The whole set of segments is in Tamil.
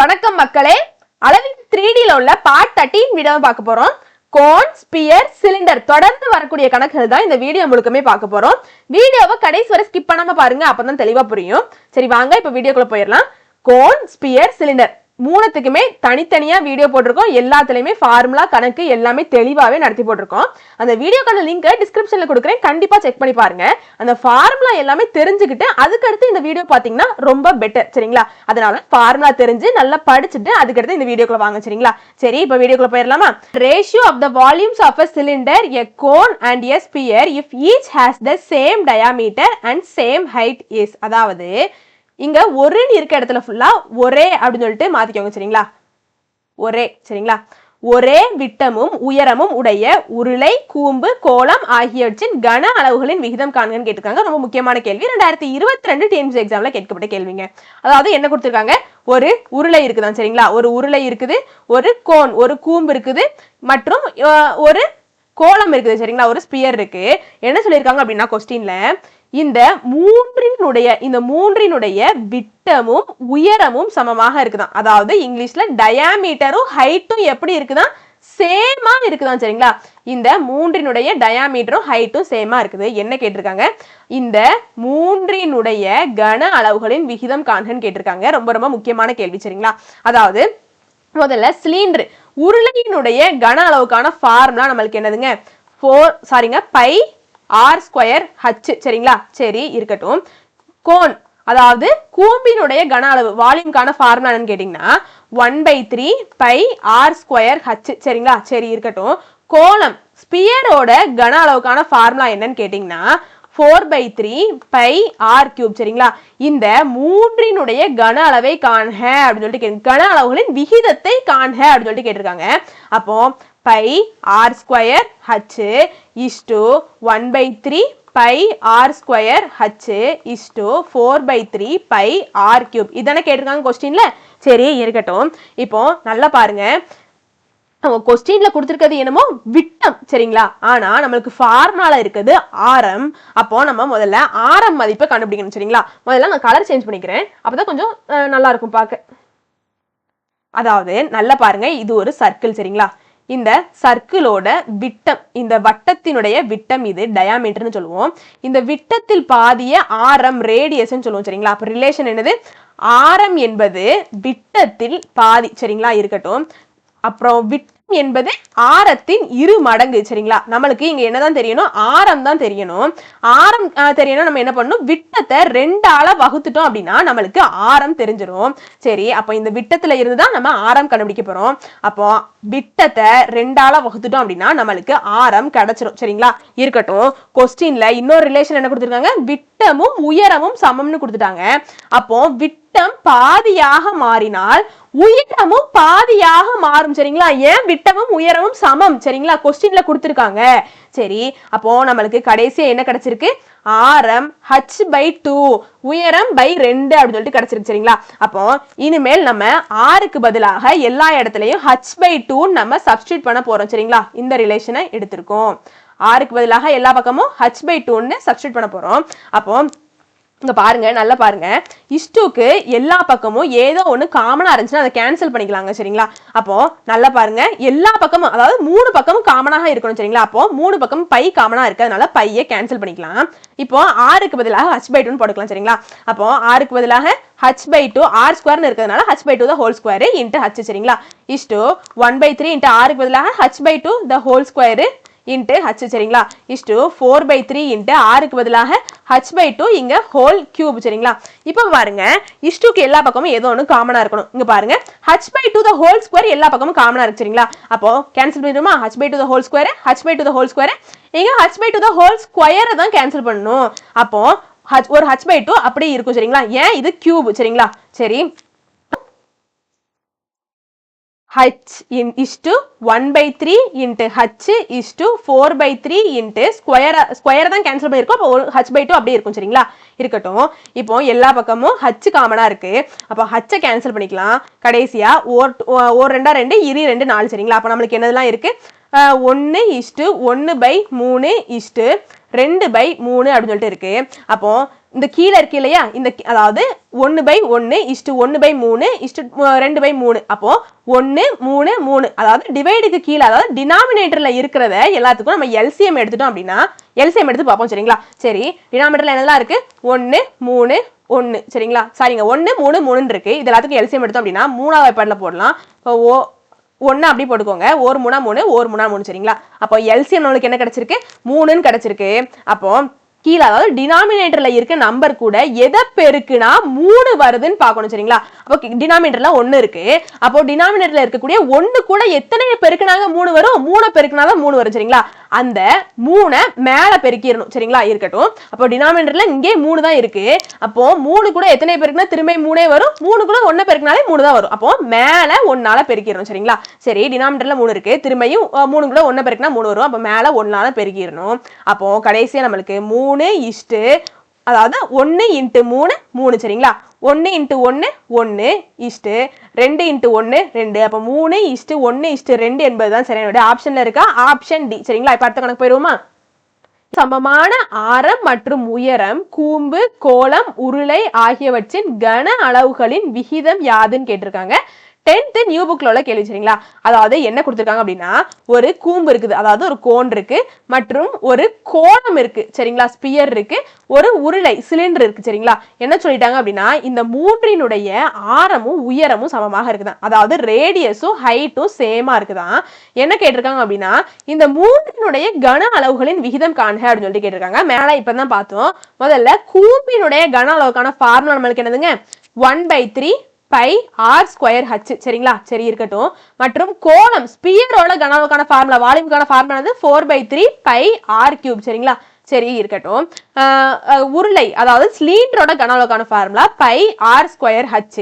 வணக்கம் மக்களே. அளவின் த்ரீ டில உள்ள பார்ட் தேர்ட்டின் வீடியோ பார்க்க போறோம். கோன் ஸ்பியர் சிலிண்டர் தொடர்ந்து வரக்கூடிய கணக்குகள் தான் இந்த வீடியோ முழுக்கமே பார்க்க போறோம். வீடியோவை கடைசி வரை ஸ்கிப் பண்ணாம பாருங்க அப்பதான் தெளிவா புரியும். சரி வாங்க இப்ப வீடியோக்குள்ள போயிடலாம். கோன் ஸ்பியர் சிலிண்டர் மூணுத்துக்குமே தனித்தனியாக வீடியோ போட்டிருக்கோம். எல்லாத்துலேயுமே ஃபார்முலா கணக்கு எல்லாமே தெளிவாகவே நடத்தி போட்டிருக்கோம். அந்த வீடியோக்கான லிங்கை டிஸ்கிரிப்ஷனில் கொடுக்குறேன். கண்டிப்பாக செக் பண்ணி பாருங்க. அந்த ஃபார்முலா எல்லாமே தெரிஞ்சுக்கிட்டு அதுக்கடுத்து இந்த வீடியோ பார்த்தீங்கன்னா ரொம்ப பெட்டர் சரிங்களா? அதனால ஃபார்முலா தெரிஞ்சு நல்லா படிச்சுட்டு அதுக்கடுத்து இந்த வீடியோக்குள்ள வாங்க சரிங்களா? சரி இப்போ வீடியோக்குள்ள போயிடலாமா? Ratio of the volumes of a cylinder a cone and a sphere if each has the same diameter and same height is அதாவது இங்கே ஒருன்னு இருக்க இடத்துல ஃபுல்லாக ஒரே அப்படின்னு சொல்லிட்டு மாற்றிக்கோங்க சரிங்களா? ஒரே சரிங்களா? ஒரே விட்டமும் உயரமும் உடைய உருளை கூம்பு கோலம் ஆகியவற்றின் கன அளவுகளின் விகிதம் காண்கன்னு கேட்டிருக்காங்க. ரொம்ப முக்கியமான கேள்வி. ரெண்டாயிரத்தி இருபத்தி ரெண்டு டிஎன்சி எக்ஸாம்ல கேட்கப்பட்ட கேள்விங்க. அதாவது என்ன கொடுத்துருக்காங்க? ஒரு உருளை இருக்குதான் சரிங்களா? ஒரு உருளை இருக்குது ஒரு கோன் ஒரு கூம்பு இருக்குது மற்றும் ஒரு கோலம் இருக்குது சரிங்களா? ஒரு ஸ்பியர் இருக்கு. என்ன சொல்லியிருக்காங்க அப்படின்னா கொஸ்டின்ல இந்த மூன்றினுடைய இந்த மூன்றினுடைய விட்டமும் உயரமும் சமமாக இருக்குதான். அதாவது இங்கிலீஷ்ல டயாமீட்டரும் ஹைட்டும் எப்படி இருக்குதான்? சேமா இருக்குதான் சரிங்களா? இந்த மூன்றினுடைய டயாமீட்டரும் ஹைட்டும் சேமா இருக்குது. என்ன கேட்டிருக்காங்க? இந்த மூன்றினுடைய கன அளவுகளின் விகிதம் காண்கன்னு கேட்டிருக்காங்க. ரொம்ப ரொம்ப முக்கியமான கேள்வி சரிங்களா? அதாவது முதல்ல சிலிண்டர் உருளையினுடைய கன அளவுக்கான ஃபார்முலா நம்மளுக்கு என்னதுங்க? ஃபோர் சாரிங்க பை ஆர் ஸ்கொயர் ஹச் சரிங்களா? சரி இருக்கட்டும். கோன் அதாவது கூம்பினுடைய கன அளவு வால்யூம்கான ஃபார்முலா என்னன்னு கேட்டிங்கன்னா one by three pi r square h சரிங்களா? சரி இருக்கட்டும். கோலம் ஸ்பியரோட கன அளவுக்கான ஃபார்முலா என்னன்னு கேட்டிங்கன்னா four by three pi r cube சரிங்களா? இந்த மூன்றினுடைய கன அளவை காண்க அப்படின்னு சொல்லிட்டு கேட்டு கன அளவுகளின் விகிதத்தை காண்க அப்படின்னு சொல்லிட்டு கேட்டிருக்காங்க. அப்போ pi r square h is to one by three pi r square h is to four by three pi r cube இதானே கேட்டிருக்காங்க கொஸ்டினில் சரி இருக்கட்டும். இப்போ நல்லா பாருங்க. அவங்க கொஸ்டின்ல கொடுத்துருக்கிறது என்னமோ விட்டம் சரிங்களா? ஆனா நம்மளுக்கு ஃபார்முலால இருக்குது ஆரம். அப்போ நம்ம முதல்ல ஆரம் மதிப்பை கண்டுபிடிக்கணும் சரிங்களா? முதல்ல நான் கலர் சேஞ்ச் பண்ணிக்கிறேன். அப்பதான் கொஞ்சம் நல்லாயிருக்கும் நல்லா இருக்கும் பார்க்க. அதாவது நல்லா பாருங்க. இது ஒரு சர்க்கிள் சரிங்களா? இந்த சர்க்கிளோட விட்டம் இந்த வட்டத்தினுடைய விட்டம் இது டயாமீட்டர்னு சொல்லுவோம். இந்த விட்டத்தில் பாதிய ஆரம் ரேடியஸ்ன்னு சொல்லுவோம் சரிங்களா? அப்போ ரிலேஷன் என்னது? ஆரம் என்பது விட்டத்தில் பாதி சரிங்களா? இருக்கட்டும். அப்புறம் விட் என்பது ஆரத்தின் இரு மடங்கு சரிங்களா? நம்மளுக்கு இங்க என்னதான் தெரியணும்? ஆரம் தான் தெரியணும். ஆரம் தெரியணும் நம்ம என்ன பண்ணணும்? விட்டத்தை ரெண்டால வகுத்துட்டோம் அப்படின்னா நம்மளுக்கு ஆரம் தெரிஞ்சிடும் சரி அப்போ இந்த விட்டத்துல இருந்து தான் நம்ம ஆரம் கண்டுபிடிக்க போறோம். அப்போ விட்டத்தை ரெண்டால வகுத்துட்டோம் அப்படின்னா நம்மளுக்கு ஆரம் கிடைச்சிரும் சரிங்களா? இருக்கட்டும். கொஸ்டின்ல இன்னொரு ரிலேஷன் என்ன கொடுத்துருக்காங்க? விட்டமும் உயரமும் சமம்னு கொடுத்துட்டாங்க. அப்போ விட்டம் பாதியாக மாறினால் உயரமும் பாதியாக மாறும் சரிங்களா? ஏன் விட்டமும் உயரமும் சமம்? சரிங்களா? கொஸ்டின்ல கொடுத்துருக்காங்க. சரி அப்போ நம்மளுக்கு கடைசியா என்ன கிடைச்சிருக்கு? ஆரம் ஹச் பை டூ உயரம் பை ரெண்டு அப்படின்னு சொல்லிட்டு கிடைச்சிருக்கு சரிங்களா? அப்போ இனிமேல் நம்ம ஆறுக்கு பதிலாக எல்லா இடத்துலையும் ஹச் பை டூ நம்ம சப்ஸ்டியூட் பண்ண போறோம் சரிங்களா? இந்த ரிலேஷனை எடுத்திருக்கோம். ஆறுக்கு பதிலாக எல்லா பக்கமும் ஹச் பை டூன்னு சப்ஸ்டியூட் பண்ண போறோம். அப்போ இங்கே பாருங்க நல்லா பாருங்க. இஷ்டுக்கு எல்லா பக்கமும் ஏதோ ஒன்று காமனாக இருந்துச்சுன்னா அதை கேன்சல் பண்ணிக்கலாங்க சரிங்களா? அப்போ நல்லா பாருங்க. எல்லா பக்கமும் அதாவது மூணு பக்கமும் காமனாக இருக்கணும் சரிங்களா? அப்போ மூணு பக்கம் பை காமனாக இருக்கு அதனால பையை கேன்சல் பண்ணிக்கலாம். இப்போ ஆறுக்கு பதிலாக ஹச் பை டூன்னு போட்டுக்கலாம் சரிங்களா? அப்போ ஆறுக்கு பதிலாக ஹச் பை டூ ஆர் ஸ்கொயர்னு இருக்கிறதுனால h by two the whole square into h சரிங்களா? Is to one by three into ஆறுக்கு பதிலாக h by two the whole square into h சரிங்களா? Is to four by three into ஆறுக்கு பதிலாக ஹச் பை டூ இங்கே ஹோல் கியூப் சரிங்களா? இப்போ பாருங்க இஷ்டுக்கு எல்லா பக்கமும் ஏதோ ஒன்று காமனாக இருக்கணும். இங்கே பாருங்க h by two the whole square எல்லா பக்கமும் காமனாக இருக்கு சரிங்களா? அப்போ cancel பண்ணிடுமா? H by two the whole square h by two the whole square இங்கே h by two the whole ஸ்கொயரை தான் கேன்சல் பண்ணணும். அப்போ ஹச் ஒரு ஹச் பை டூ அப்படியே இருக்கும் சரிங்களா? ஏன்? இது கியூப் சரிங்களா? சரி h in is to 1 by 3 into h is to 4 by 3 into square square தான் கேன்சல் பண்ணியிருக்கோம். அப்போ ஒரு h by 2 அப்படியே இருக்கும் சரிங்களா? இருக்கட்டும். இப்போ எல்லா பக்கமும் h காமனா இருக்கு. அப்போ h கேன்சல் பண்ணிக்கலாம். கடைசியா ஓர் ஓர் ரெண்டா ரெண்டு இரு ரெண்டு நாலு சரிங்களா? அப்போ நம்மளுக்கு என்னதெல்லாம் இருக்கு? ஒன்று இஷ்டு ஒன்று பை மூணு இஷ்டு ரெண்டு பை மூணு அப்படின்னு சொல்லிட்டு இருக்குது அப்போது இந்த கீழே இருக்கு இல்லையா? இந்த கி- அதாவது ஒன்று பை ஒன்று இஷ்டு ஒன்று பை மூணு இஷ்டு ரெண்டு பை மூணு. அப்போ ஒன்று மூணு மூணு. அதாவது டிவைடுக்கு கீழே அதாவது டினாமினேட்டரில் இருக்கிறத எல்லாத்துக்கும் நம்ம எல்சிஎம் எடுத்துட்டோம் அப்படின்னா எல்சிஎம் எடுத்து பார்ப்போம் சரிங்களா? சரி டினாமினேட்டரில் என்னெல்லாம் இருக்கு? ஒன்று மூணு ஒன்று சரிங்களா? சரிங்க ஒன்று மூணு மூணுன்னு இருக்கு. இது எல்லாத்துக்கும் எல்சிஎம் எடுத்தோம் அப்படின்னா மூணாவது வாய்ப்பாடில் போடலாம். இப்போ ஓ ஒன்று அப்படி போட்டுக்கோங்க. ஒரு மூணா மூணு ஒரு மூணா மூணு சரிங்களா? அப்போ எல்சிஎம் நம்மளுக்கு என்ன கிடச்சிருக்கு? மூணுன்னு கிடச்சிருக்கு. அப்போ கீழே அதாவது டினாமினேட்டர்ல இருக்க நம்பர் கூட எதை பெருக்குனா மூணு வருதுன்னு பார்க்கணும் சரிங்களா? அப்போ டினாமினேட்டர்ல ஒன்று இருக்கு. அப்போ டினாமினேட்டர்ல இருக்கக்கூடிய ஒன்று கூட எத்தனை பெருக்குனாங்க? மூணு வரும். மூணை பெருக்குனாதான் மூணு வரும் சரிங்களா? அந்த மூணை மேல பெருக்கிடணும் சரிங்களா? இருக்கட்டும். அப்போ டினாமினேட்டர்ல இங்கே மூணு தான் இருக்கு. அப்போ மூணு கூட எத்தனை பெருக்குனா திரும்ப மூணே வரும். மூணு கூட ஒன்னு பெருக்கினாலே மூணு தான் வரும். அப்போ மேல ஒன்னால பெருக்கிடணும் சரிங்களா? சரி டினாமினேட்டர்ல மூணு இருக்கு. திரும்பியும் மூணு கூட ஒன்னு பெருக்கினா மூணு வரும். அப்போ மேல ஒன்னால பெருக்கிடணும். அப்போ கடைசியா நம்மளுக்கு மூணு இஷ்டு அதாவது ஒன்று இன்ட்டு மூணு மூணு சரிங்களா? ஒன்று இன்ட்டு ஒன்று ஒன்று இஷ்டு ரெண்டு இன்ட்டு ஒன்று ரெண்டு. அப்போ மூணு இஷ்டு ஒன்று இஷ்டு ரெண்டு என்பது தான் சரியான ஆப்ஷனில் இருக்கா? ஆப்ஷன் டி சரிங்களா? இப்போ அடுத்த கணக்கு போயிடுவோமா? சமமான ஆரம் மற்றும் உயரம் கூம்பு கோலம் உருளை ஆகியவற்றின் கன அளவுகளின் விகிதம் யாதுன்னு கேட்டிருக்காங்க. டென்த்து நியூ புக்கில் உள்ள கேள்வி சரிங்களா? அதாவது என்ன கொடுத்துருக்காங்க அப்படின்னா ஒரு கூம்பு இருக்குது அதாவது ஒரு கோன் இருக்கு மற்றும் ஒரு கோணம் இருக்கு சரிங்களா? ஸ்பியர் இருக்கு ஒரு உருளை சிலிண்டர் இருக்கு சரிங்களா? என்ன சொல்லிட்டாங்க அப்படின்னா இந்த மூன்றினுடைய ஆரமும் உயரமும் சமமாக இருக்குதான். அதாவது ரேடியஸும் ஹைட்டும் சேமா இருக்குதான். என்ன கேட்டிருக்காங்க அப்படின்னா இந்த மூன்றினுடைய கன அளவுகளின் விகிதம் காண்க அப்படின்னு சொல்லிட்டு கேட்டிருக்காங்க. மேலே இப்போ தான் பார்த்தோம். முதல்ல கூம்பினுடைய கன அளவுக்கான ஃபார்முலா நம்மளுக்கு என்னதுங்க? One by three pi r square h சரிங்களா? சரி இருக்கட்டும். மற்றும் கோணம் ஸ்பியரோட கனவுக்கான ஃபார்முலா வால்யூமுக்கான ஃபார்முலா வந்து four by three pi r cube சரிங்களா? சரி இருக்கட்டும். உருளை அதாவது சிலிண்டரோட கன அளவுக்கான formula pi r square h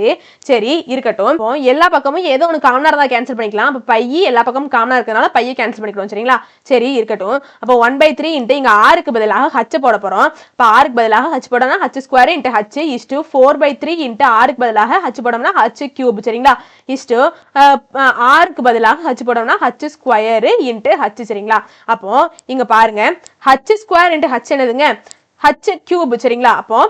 சரி இருக்கட்டும். இப்போ எல்லா பக்கமும் ஏதோ ஒன்று காமனாக இருந்தால் கேன்சல் பண்ணிக்கலாம். அப்போ பையி எல்லா பக்கமும் காமனாக இருக்கிறதுனால பையை கேன்சல் பண்ணிக்கிறோம் சரிங்களா? சரி இருக்கட்டும். அப்போ ஒன் பை த்ரீ இன்ட்டு இங்கே ஆறுக்கு பதிலாக ஹச் போட போகிறோம் இப்போ ஆறுக்கு பதிலாக h போடனா h square into h is to four by three into ஆறுக்கு பதிலாக ஹச் போடோம்னா ஹச் கியூப் சரிங்களா? இஸ்டு ஆறுக்கு பதிலாக ஹச் போடோம்னா ஹச் ஸ்கொயர் இன்ட்டு ஹச் சரிங்களா? அப்போ இங்கே பாருங்க. ஹச் ஸ்கொயர் இன்ட்டு ஹச் என்னதுங்க? ஹச் கியூப் சரிங்களா? அப்போ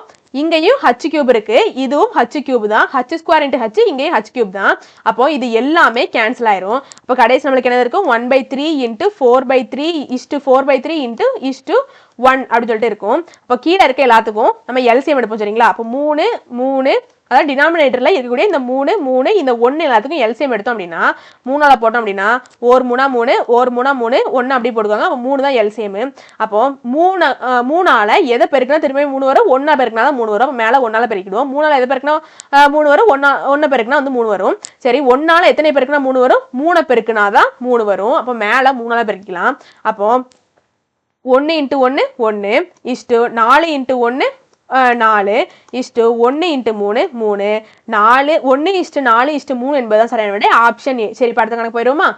இங்கேயும் ஹச் கியூப் இருக்கு. இதுவும் ஹச் கியூப் தான். ஹச் ஸ்கொயர் இன்ட்டு ஹச் இங்கேயும் ஹச் கியூப் தான். அப்போ இது எல்லாமே கேன்சல் ஆயிரும். அப்போ கடைசி நம்மளுக்கு என்ன இருக்கும்? One by three into four by three is to four by three into is to one அப்படின்னு சொல்லிட்டு இருக்கும். அப்போ கீழே இருக்க எல்லாத்துக்கும் நம்ம எல்சிஎம் எடுப்போம் சரிங்களா? அப்போ மூணு மூணு அதாவது டினாமினேட்டரில் இருக்கக்கூடிய இந்த மூணு மூணு இந்த ஒன்று எல்லாத்துக்கும் எல்சிஎம் எடுத்தோம் அப்படின்னா மூணால் போட்டோம் அப்படின்னா ஒரு மூணா மூணு ஒரு மூணா மூணு ஒன்று அப்படி போடுவாங்க அப்போ மூணு தான் எல்சியம் அப்போ மூணு மூணால் எதை பெருக்கினா திரும்பி மூணு வரும்? ஒன்றா பெருக்கினா தான் மூணு வரும். மேலே ஒன்றால் பெருக்கிடுவோம். மூணால் எதை பெருக்கினா மூணு வரும்? ஒன்றா ஒன்று பெருக்கினா வந்து மூணு வரும். சரி ஒன்றால் எத்தனை பெருக்கினா மூணு வரும்? மூணை பெருக்கினா தான் மூணு வரும். அப்போ மேலே மூணால் பெருக்கிக்கலாம். அப்போ ஒன்று இன்ட்டு ஒன்று ஒன்று இஷ்டு நாலு இன்ட்டு ஒன்று நாலு இஷ்டு ஒன்று இன்ட்டு மூணு மூணு நாலு. ஒன்று இஷ்டு நாலு இஷ்டு மூணு என்பதுதான் சரியான விடை ஆப்ஷன் ஏ சரி இப்ப கணக்கு போயிடுவோமா?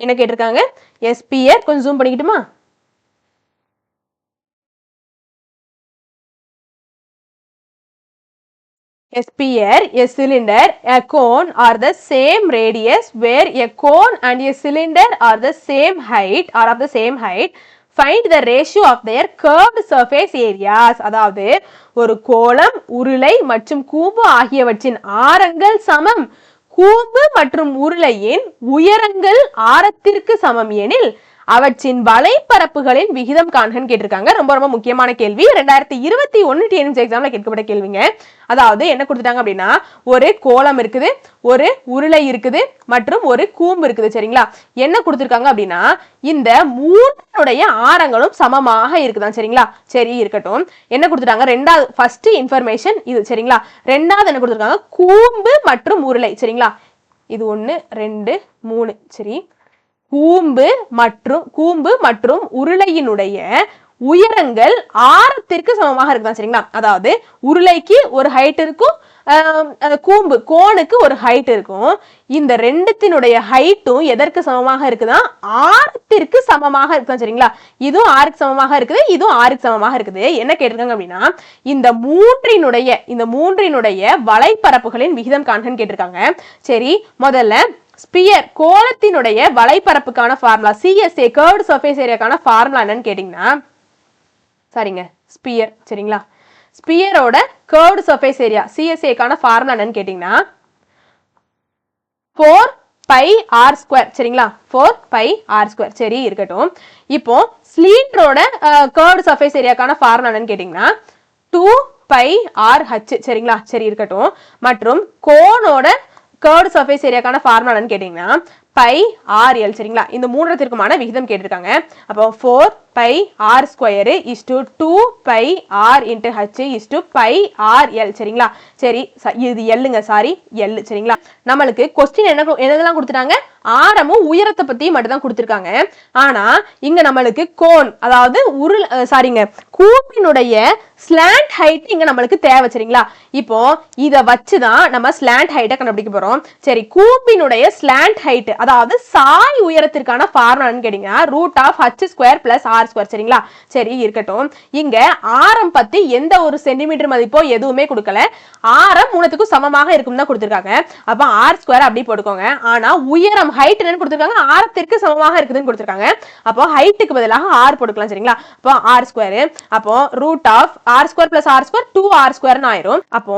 என்ன கேட்டிருக்காங்க? எஸ்பிஏ கொஞ்சம் ஜூம் பண்ணிக்கிட்டுமா? A sphere, a cylinder, a cone are the same radius where a cone and a cylinder are the same height are of the same height. Find the ratio of their curved surface areas. அதாவது ஒரு கோளம் உருளை மற்றும் கூம்பு ஆகியவற்றின் ஆரங்கள் சமம் கூம்பு மற்றும் உருளையின் உயரங்கள் ஆரத்திற்கு சமம் எனில் அவற்றின் வலைப்பரப்புகளின் விகிதம் காண்கன்னு கேட்டிருக்காங்க. ரொம்ப ரொம்ப முக்கியமான கேள்வி. ரெண்டாயிரத்தி இருபத்தி ஒன்று டிஎன்சி எக்ஸாமில் கேட்கப்பட்ட கேள்விங்க. அதாவது என்ன கொடுத்துட்டாங்க அப்படின்னா ஒரு கோலம் இருக்குது ஒரு உருளை இருக்குது மற்றும் ஒரு கூம்பு இருக்குது சரிங்களா? என்ன கொடுத்துருக்காங்க அப்படின்னா இந்த மூணுடைய ஆரங்களும் சமமாக இருக்குதான் சரிங்களா? சரி இருக்கட்டும். என்ன கொடுத்துட்டாங்க? ரெண்டாவது ஃபர்ஸ்ட் இன்ஃபர்மேஷன் இது சரிங்களா? ரெண்டாவது என்ன கொடுத்துருக்காங்க? கூம்பு மற்றும் உருளை சரிங்களா? இது ஒன்று ரெண்டு மூணு சரி. கூம்பு மற்றும் கூம்பு மற்றும் உருளையினுடைய உயரங்கள் ஆரத்திற்கு சமமாக இருக்குதான் சரிங்களா? அதாவது உருளைக்கு ஒரு ஹைட் இருக்கும் கூம்பு கோனுக்கு ஒரு ஹைட் இருக்கும். இந்த ரெண்டுத்தினுடைய ஹைட்டும் எதற்கு சமமாக இருக்குதான் ஆரத்திற்கு சமமாக இருக்குதான் சரிங்களா? இதுவும் ஆறுக்கு சமமாக இருக்குது இதுவும் ஆறுக்கு சமமாக இருக்குது. என்ன கேட்டிருக்காங்க அப்படின்னா இந்த மூன்றினுடைய இந்த மூன்றினுடைய வலைப்பரப்புகளின் விகிதம் காண்கன்னு கேட்டிருக்காங்க. சரி முதல்ல ஸ்பியர் கோலத்தினுடைய வலைப்பரப்புக்கான ஃபார்முலா சிஎஸ்ஏ கேர்டு சர்ஃபேஸ் ஏரியாக்கான ஃபார்முலா என்னன்னு கேட்டிங்கன்னா சரிங்க ஸ்பியர் சரிங்களா? ஸ்பியரோட கேர்டு சர்ஃபேஸ் ஏரியா சிஎஸ்ஏக்கான ஃபார்முலா என்னன்னு கேட்டிங்கன்னா ஃபோர் பை ஆர் ஸ்கொயர் சரிங்களா? ஃபோர் பை ஆர் ஸ்கொயர் சரி இருக்கட்டும். இப்போ ஸ்லீண்டரோட கேர்டு சர்ஃபேஸ் ஏரியாக்கான ஃபார்முலா என்னன்னு கேட்டிங்கன்னா டூ பை ஆர் ஹச் சரிங்களா? சரி இருக்கட்டும். மற்றும் கோனோட கேர்டு சர்ஃபேஸ் ஏரியாக்கான ஃபார்முலா என்னன்னு கேட்டிங்கன்னா பை ஆர் எல் சரிங்களா? இந்த மூன்றத்திற்குமான விகிதம் கேட்டிருக்காங்க. அப்போ four pi r square is to two pi r into h is to pi r l சரிங்களா? சரி இது எல்லுங்க சாரி எல் சரிங்களா? நம்மளுக்கு கொஸ்டின் என்ன என்னதெல்லாம் கொடுத்துட்டாங்க? ஆரமும் உயரத்தை பத்தி மட்டும் தான் கொடுத்துருக்காங்க. ஆனா இங்க நம்மளுக்கு கோன் அதாவது உருள் சாரிங்க கூப்பினுடைய ஸ்லாண்ட் ஹைட் இங்க நம்மளுக்கு தேவை சரிங்களா? இப்போ வச்சு தான் நம்ம ஸ்லாண்ட் ஹைட்டை கண்டுபிடிக்க போறோம். சரி கூப்பினுடைய ஸ்லாண்ட் ஹைட் அதாவது சாய் உயரத்திற்கான ஃபார்முலான்னு கேட்டீங்கன்னா root of h square plus r square சரிங்களா? சரி இருக்கட்டும். இங்க ஆரம் பத்தி எந்த ஒரு சென்டிமீட்டர் மதிப்போ எதுவுமே கொடுக்கல. ஆரம் மூணத்துக்கும் சமமாக இருக்கும் தான் கொடுத்துருக்காங்க. அப்ப ஆர் ஸ்கொயர் அப்படி போட்டுக்கோங்க. ஆனா உயரம் ஹைட் என்னன்னு கொடுத்துருக்காங்க. ஆரத்திற்கு சமமாக இருக்குதுன்னு கொடுத்துருக்காங்க. அப்போ ஹைட்டுக்கு பதிலாக ஆர் போட்டுக்கலாம் சரிங்களா? அப்போ ஆர் ஸ்கொயர் அப்போ root of R square plus R square two R ஸ்கொயர்னு ஆயிரும். அப்போ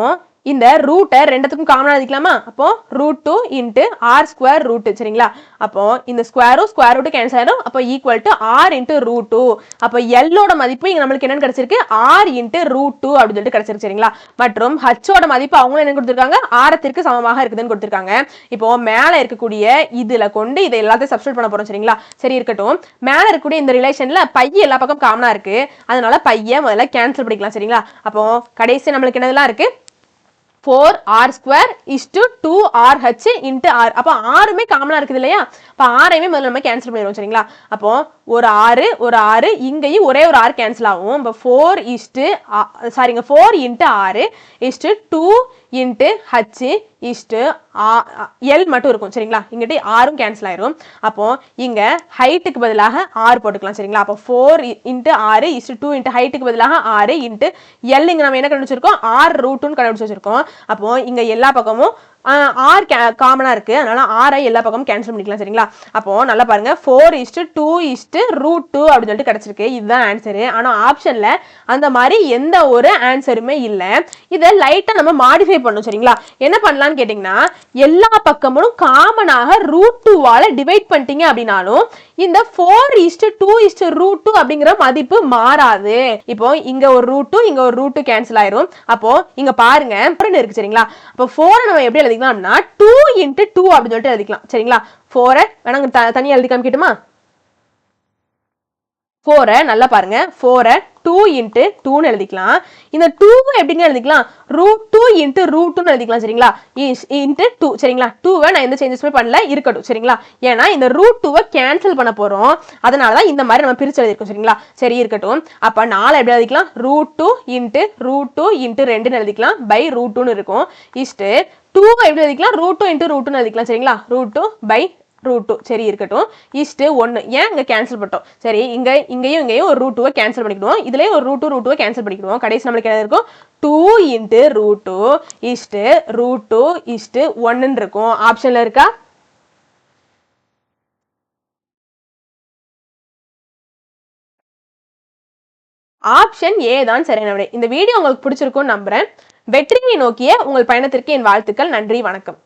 இந்த ரூட்டை ரெண்டுத்துக்கும் காமனாக எழுதிக்கலாமா? அப்போ root two into R square root சரிங்களா? அப்போ இந்த ஸ்கொயரும் ஸ்கொயர் ரூட்டு கேன்சல் ஆயிடும். அப்போ equal to R into root two அப்போ எல்லோட மதிப்பு இங்கே நம்மளுக்கு என்னென்னு கிடச்சிருக்கு? ஆர் இன்ட்டு ரூட் டூ அப்படின்னு சொல்லிட்டு கிடச்சிருக்கு சரிங்களா? மற்றும் ஹச்சோட மதிப்பு அவங்களும் என்ன கொடுத்துருக்காங்க? ஆரத்திற்கு சமமாக இருக்குதுன்னு கொடுத்துருக்காங்க. இப்போ மேலே இருக்கக்கூடிய இதில் கொண்டு இதை எல்லாத்தையும் சப்ஸ்டியூட் பண்ண போகிறோம் சரிங்களா? சரி இருக்கட்டும். மேலே இருக்கக்கூடிய இந்த ரிலேஷனில் பைய எல்லா பக்கம் காமனாக இருக்குது அதனால பைய முதல்ல கேன்சல் பண்ணிக்கலாம் சரிங்களா? அப்போ கடைசி நம்மளுக்கு என்னதெல்லாம் இருக்குது four R square is to two R H into R அப்போ ஆறுமே காமனாக இருக்குது இல்லையா? அப்போ ஆறையுமே முதல்ல நம்ம கேன்சல் பண்ணிடுவோம் சரிங்களா? அப்போ ஒரு ஆறு ஒரு ஆறு இங்கேயும் ஒரே ஒரு ஆறு கேன்சல் ஆகும். இப்போ ஃபோர் இஸ்ட்டு சாரிங்க four into R is to two into H is to L மட்டும் இருக்கும் சரிங்களா? இங்கிட்டு ஆறும் கேன்சல் ஆயிரும். அப்போ இங்க ஹைட்டுக்கு பதிலாக ஆறு போட்டுக்கலாம் சரிங்களா? அப்போ four into R is to two into ஹைட்டுக்கு பதிலாக ஆறு இன்ட்டு எல் இங்க நம்ம என்ன கண்டுபிடிச்சிருக்கோம்? ஆறு ரூட்டுன்னு கண்டுபிடிச்சி வச்சிருக்கோம் அப்போ இங்க எல்லா பக்கமும் ஆர் காமனாக இருக்குது அதனால் ஆரை எல்லா பக்கமும் கேன்சல் பண்ணிக்கலாம் சரிங்களா? அப்போது நல்லா பாருங்க. Four is to two is to root two அப்படின்னு சொல்லிட்டு கிடச்சிருக்கு. இதுதான் ஆன்சரு ஆனால் ஆப்ஷனில் அந்த மாதிரி எந்த ஒரு ஆன்சருமே இல்லை. இதை லைட்டாக நம்ம மாடிஃபை பண்ணணும் சரிங்களா? என்ன பண்ணலான்னு கேட்டிங்கன்னா எல்லா பக்கமும் காமனாக ரூட் டூவால் டிவைட் பண்ணிட்டீங்க அப்படின்னாலும் இந்த four is to two is to root two அப்படிங்கிற மதிப்பு மாறாது. இப்போ இங்க ஒரு ரூட் டூ இங்க ஒரு ரூட் டூ கேன்சல் ஆயிரும். அப்போ இங்க பாருங்க இருக்கு சரிங்களா? அப்போ ஃபோர் நம்ம எப்படி எழுதிக்கலாம்னா டூ இன்ட்டு டூ அப்படின்னு சொல்லிட்டு எழுதிக்கலாம். சரிங்களா? ஃபோரை வேணாங்க தனியாக எழுதி காமிக்கட்டுமா? ஃபோரை நல்லா பாருங்க. ஃபோரை டூ இன்ட்டு டூன்னு எழுதிக்கலாம். இந்த டூவை எப்படிங்க எழுதிக்கலாம்? ரூட் டூ இன்ட்டு ரூட் டூன்னு எழுதிக்கலாம் சரிங்களா? இன்ட்டு டூ சரிங்களா? டூவை நான் எந்த சேஞ்சஸுமே பண்ணல இருக்கட்டும் சரிங்களா? ஏன்னா இந்த ரூட் டூவை கேன்சல் பண்ண போகிறோம் அதனால தான் இந்த மாதிரி நம்ம பிரித்து எழுதிருக்கோம் சரிங்களா? சரி இருக்கட்டும். அப்போ நாலு எப்படி எழுதிக்கலாம்? Root two into root two into ரெண்டுன்னு எழுதிக்கலாம். பை ரூட் டூன்னு இருக்கும். இஸ்ட்டு டூவை எப்படி எழுதிக்கலாம்? ரூட் டூ இன்ட்டு ரூட் டூன்னு எழுதிக்கலாம் சரிங்களா? Root two by root two சரி இருக்கட்டும். இஸ்ட்டு ஒன்று ஏன் இங்கே கேன்சல் பண்ணிட்டோம்? சரி இங்கே இங்கேயும் இங்கேயும் ஒரு ரூட் டூவை கேன்சல் பண்ணிக்கிடுவோம். இதுலேயும் ஒரு ரூட் டூ ரூட் டூவை கேன்சல் பண்ணிக்கிடுவோம். கடைசி நம்மளுக்கு என்ன இருக்கும்? Two into root two is to root two is to ஒன்றுன்னு இருக்கும். ஆப்ஷனில் இருக்கா? ஆப்ஷன் ஏ தான் சரியான விடை இந்த வீடியோ உங்களுக்கு பிடிச்சிருக்கும்னு நம்புறேன். வெற்றியை நோக்கிய உங்கள் பயணத்திற்கு என் வாழ்த்துக்கள். நன்றி வணக்கம்.